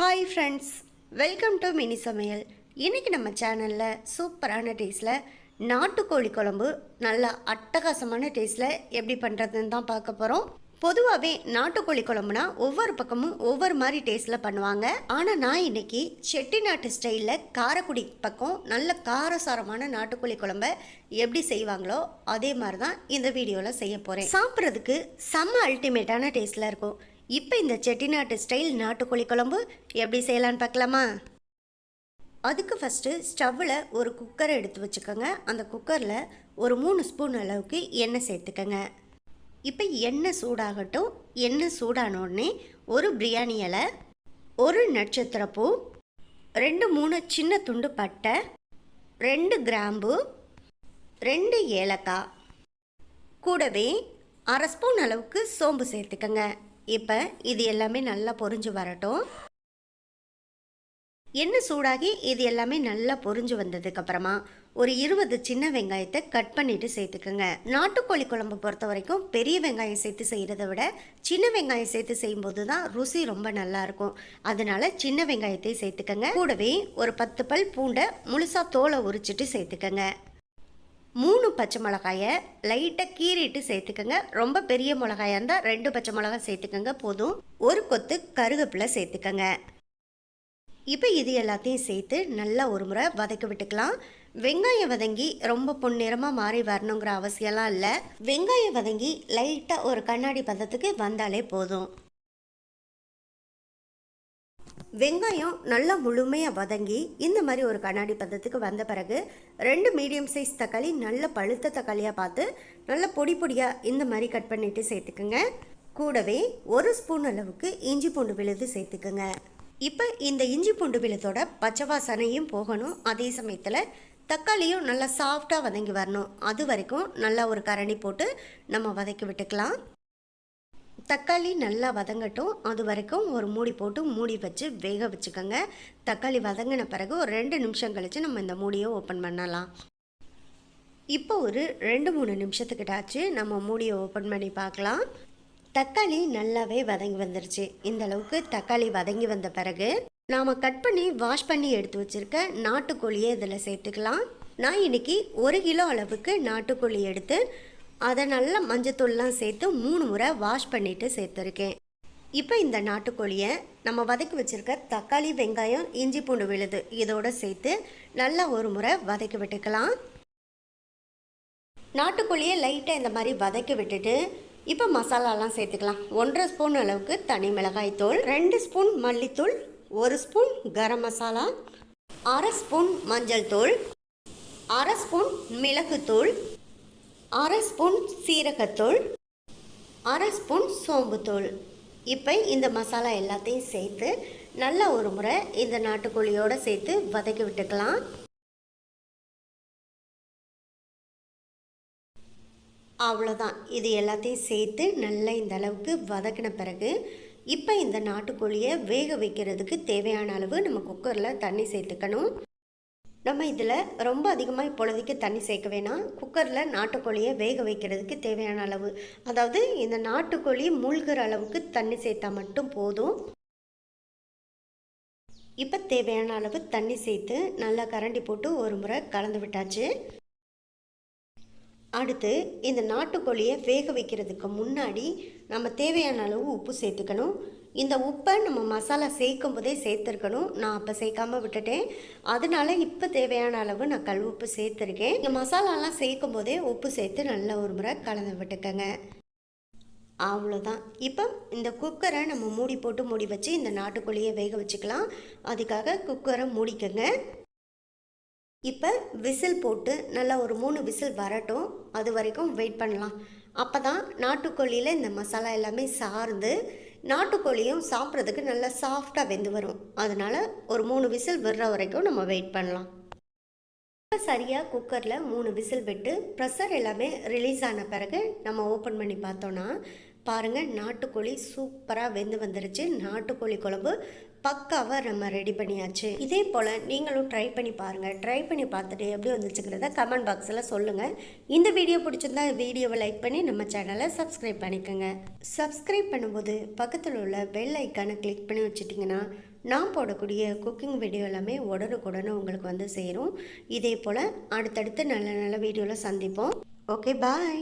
Hi friends welcome to mini சமையல் இன்றைக்கி நம்ம சேனலில் சூப்பரான டேஸ்ட்டில் நாட்டுக்கோழி குழம்பு நல்லா அட்டகாசமான டேஸ்ட்டில் எப்படி பண்ணுறதுன்னு தான் பார்க்க போகிறோம் பொதுவாகவே நாட்டுக்கோழி குழம்புனா ஒவ்வொரு பக்கமும் ஒவ்வொரு மாதிரி டேஸ்ட்டில் பண்ணுவாங்க. ஆனால் நான் இன்னைக்கு செட்டிநாட்டு ஸ்டைலில் காரைக்குடி பக்கம் நல்ல காரசாரமான நாட்டுக்கோழி குழம்ப எப்படி செய்வாங்களோ அதே மாதிரி தான் இந்த வீடியோவில் செய்ய போகிறேன் சாப்பிட்றதுக்கு செம்ம அல்டிமேட்டான டேஸ்ட்டில் இருக்கும். இப்போ இந்த செட்டிநாட்டு ஸ்டைல் நாட்டுக்கோழி குழம்பு எப்படி செய்யலான்னு பார்க்கலாமா? அதுக்கு ஃபஸ்ட்டு ஸ்டவ்வில் ஒரு குக்கரை எடுத்து வச்சுக்கோங்க. அந்த குக்கரில் ஒரு மூணு ஸ்பூன் அளவுக்கு எண்ணெய் சேர்த்துக்கோங்க. இப்போ எண்ணெய் சூடாகட்டும். எண்ணெய் சூடான உடனே ஒரு பிரியாணி இலை ஒரு நட்சத்திரப்பூ ரெண்டு மூணு சின்ன துண்டு பட்டை ரெண்டு கிராம்பு ரெண்டு ஏலக்காய். கூடவே அரை ஸ்பூன் அளவுக்கு சோம்பு சேர்த்துக்கங்க. இப்போ இது எல்லாமே நல்லா பொரிஞ்சு வரட்டும். எண்ணெய் சூடாகி இது எல்லாமே நல்லா பொரிஞ்சு வந்ததுக்கு அப்புறமா ஒரு இருபது சின்ன வெங்காயத்தை கட் பண்ணிவிட்டு சேர்த்துக்கோங்க. நாட்டுக்கோழி குழம்பு பொறுத்த வரைக்கும் பெரிய வெங்காயம் சேர்த்து செய்கிறத விட சின்ன வெங்காயம் சேர்த்து செய்யும்போது தான் ருசி ரொம்ப நல்லா இருக்கும். அதனால சின்ன வெங்காயத்தை சேர்த்துக்கோங்க. கூடவே ஒரு பத்து பல் பூண்டை முழுசாக தோலை உரிச்சிட்டு சேர்த்துக்கோங்க. மூணு பச்சை மிளகாயை லைட்டாக கீறிட்டு சேர்த்துக்கோங்க. ரொம்ப பெரிய மிளகாயாக இருந்தால் ரெண்டு பச்சை மிளகாய் சேர்த்துக்கோங்க போதும். ஒரு கொத்து கருவேப்பிலை சேர்த்துக்கோங்க. இப்போ இது எல்லாத்தையும் சேர்த்து நல்லா ஒரு முறை வதக்கி விட்டுக்கலாம். வெங்காயம் வதங்கி ரொம்ப பொன்னிறமாக மாறி வரணுங்கிற அவசியம்லாம் இல்லை. வெங்காயம் வதங்கி லைட்டாக ஒரு கண்ணாடி பதத்துக்கு வந்தாலே போதும். வெங்காயம் நல்லா முழுமையாக வதங்கி இந்த மாதிரி ஒரு கண்ணாடி பதத்துக்கு வந்த பிறகு ரெண்டு மீடியம் சைஸ் தக்காளி நல்ல பழுத்த தக்காளியாக பார்த்து நல்ல பொடி பொடியாக இந்த மாதிரி கட் பண்ணிட்டு சேர்த்துக்குங்க. கூடவே ஒரு ஸ்பூன் அளவுக்கு இஞ்சி பூண்டு விழுது சேர்த்துக்குங்க. இப்போ இந்த இஞ்சி பூண்டு விழுதோட பச்சை வாசனையும் போகணும். அதே சமயத்தில் தக்காளியும் நல்லா சாஃப்டாக வதங்கி வரணும். அது வரைக்கும் நல்லா ஒரு கரண்டி போட்டு நம்ம வதக்கி விட்டுக்கலாம். தக்காளி நல்லா வதங்கட்டும். அது வரைக்கும் ஒரு மூடி போட்டு மூடி வச்சு வேக வச்சுக்கோங்க. தக்காளி வதங்கின பிறகு ஒரு ரெண்டு நிமிஷம் கழித்து நம்ம இந்த மூடியை ஓப்பன் பண்ணலாம். இப்போ ஒரு ரெண்டு மூணு நிமிஷத்துக்கிட்டாச்சு நம்ம மூடியை ஓப்பன் பண்ணி பார்க்கலாம். தக்காளி நல்லாவே வதங்கி வந்துருச்சு. இந்த அளவுக்கு தக்காளி வதங்கி வந்த பிறகு நாம் கட் பண்ணி வாஷ் பண்ணி எடுத்து வச்சுருக்க நாட்டுக்கோழியை இதில் சேர்த்துக்கலாம். நான் இன்னைக்கு ஒரு கிலோ அளவுக்கு நாட்டுக்கோழி எடுத்து அதை நல்லா மஞ்சத்தூள்லாம் சேர்த்து மூணு முறை வாஷ் பண்ணிவிட்டு சேர்த்துருக்கேன். இப்போ இந்த நாட்டுக்கோழியை நம்ம வதக்கி வச்சுருக்க தக்காளி வெங்காயம் இஞ்சி பூண்டு விழுது இதோடு சேர்த்து நல்லா ஒரு முறை வதக்கி விட்டுக்கலாம். நாட்டுக்கோழியை லைட்டாக இந்த மாதிரி வதக்கி விட்டுட்டு இப்போ மசாலாலாம் சேர்த்துக்கலாம். ஒன்றரை ஸ்பூன் அளவுக்கு தனி மிளகாய் தூள் ரெண்டு ஸ்பூன் மல்லித்தூள் ஒரு ஸ்பூன் கரம் மசாலா அரை ஸ்பூன் மஞ்சள் தூள் அரை ஸ்பூன் மிளகுத்தூள் அரை ஸ்பூன் சீரகத்தூள் அரை ஸ்பூன் சோம்புத்தூள் இப்போ இந்த மசாலா எல்லாத்தையும் சேர்த்து நல்லா ஒரு முறை இந்த நாட்டுக்கோழியோடு சேர்த்து வதக்கி விட்டுக்கலாம். அவ்வளோதான் இது எல்லாத்தையும் சேர்த்து நல்லா இந்த அளவுக்கு வதக்கின பிறகு இப்போ இந்த நாட்டுக்கோழியை வேக வைக்கிறதுக்கு தேவையான அளவு நம்ம குக்கரில் தண்ணி சேர்த்துக்கணும். நம்ம இதில் ரொம்ப அதிகமாக இப்பொழுதுக்கு தண்ணி சேர்க்க வேணாம். குக்கரில் நாட்டுக்கோழியை வேக வைக்கிறதுக்கு தேவையான அளவு. அதாவது இந்த நாட்டுக்கோழி மூழ்கிற அளவுக்கு தண்ணி சேர்த்தா மட்டும் போதும். இப்போ தேவையான அளவு தண்ணி சேர்த்து நல்லா கரண்டி போட்டு ஒரு முறை கலந்து விட்டாச்சு. அடுத்து இந்த நாட்டுக்கோழியை வேக வைக்கிறதுக்கு முன்னாடி நம்ம தேவையான அளவு உப்பு சேர்த்துக்கணும். இந்த உப்பை நம்ம மசாலா சேர்க்கும் போதே சேர்த்துருக்கணும். நான் அப்போ சேர்க்காமல் விட்டுட்டேன். அதனால இப்போ தேவையான அளவு நான் கல் உப்பு சேர்த்துருக்கேன். இந்த மசாலாலாம் சேர்க்கும் போதே உப்பு சேர்த்து நல்லா ஒரு முறை கலந்து விட்டுக்கங்க. அவ்வளோதான். இப்போ இந்த குக்கரை நம்ம மூடி போட்டு மூடி வச்சு இந்த நாட்டுக்கோழியை வேக வச்சுக்கலாம். அதுக்காக குக்கரை மூடிக்கங்க. இப்போ விசில் போட்டு நல்லா ஒரு மூணு விசில் வரட்டும். அது வரைக்கும் வெயிட் பண்ணலாம். அப்போ தான் நாட்டுக்கோழியில் இந்த மசாலா எல்லாமே சார்ந்து நாட்டுக்கோழியும் சாப்பிட்றதுக்கு நல்லா சாஃப்டாக வெந்து வரும். அதனால் ஒரு மூணு விசில் விடுற வரைக்கும் நம்ம வெயிட் பண்ணலாம். சரியாக குக்கரில் மூணு விசில் விட்டு ப்ரெஷர் எல்லாமே ரிலீஸ் ஆன பிறகு நம்ம ஓப்பன் பண்ணி பார்த்தோன்னா பாருங்கள் நாட்டுக்கோழி சூப்பராக வெந்து வந்துருச்சு. நாட்டுக்கோழி குழம்பு பக்காவாக நம்ம ரெடி பண்ணியாச்சு. இதே போல் நீங்களும் ட்ரை பண்ணி பாருங்கள் ட்ரை பண்ணி பார்த்துட்டு எப்படி வந்துச்சுங்கிறத கமெண்ட் பாக்ஸில் சொல்லுங்கள் இந்த வீடியோ பிடிச்சிருந்தா வீடியோவை லைக் பண்ணி நம்ம சேனலை சப்ஸ்கிரைப் பண்ணிக்கோங்க. சப்ஸ்கிரைப் பண்ணும்போது பக்கத்தில் உள்ள பெல் ஐக்கானை கிளிக் பண்ணி வச்சுட்டிங்கன்னா நான் போடக்கூடிய குக்கிங் வீடியோ எல்லாமே உடனுக்குடனே உங்களுக்கு வந்து சேரும். இதே போல் அடுத்தடுத்து நல்ல நல்ல வீடியோவில் சந்திப்போம். Okay bye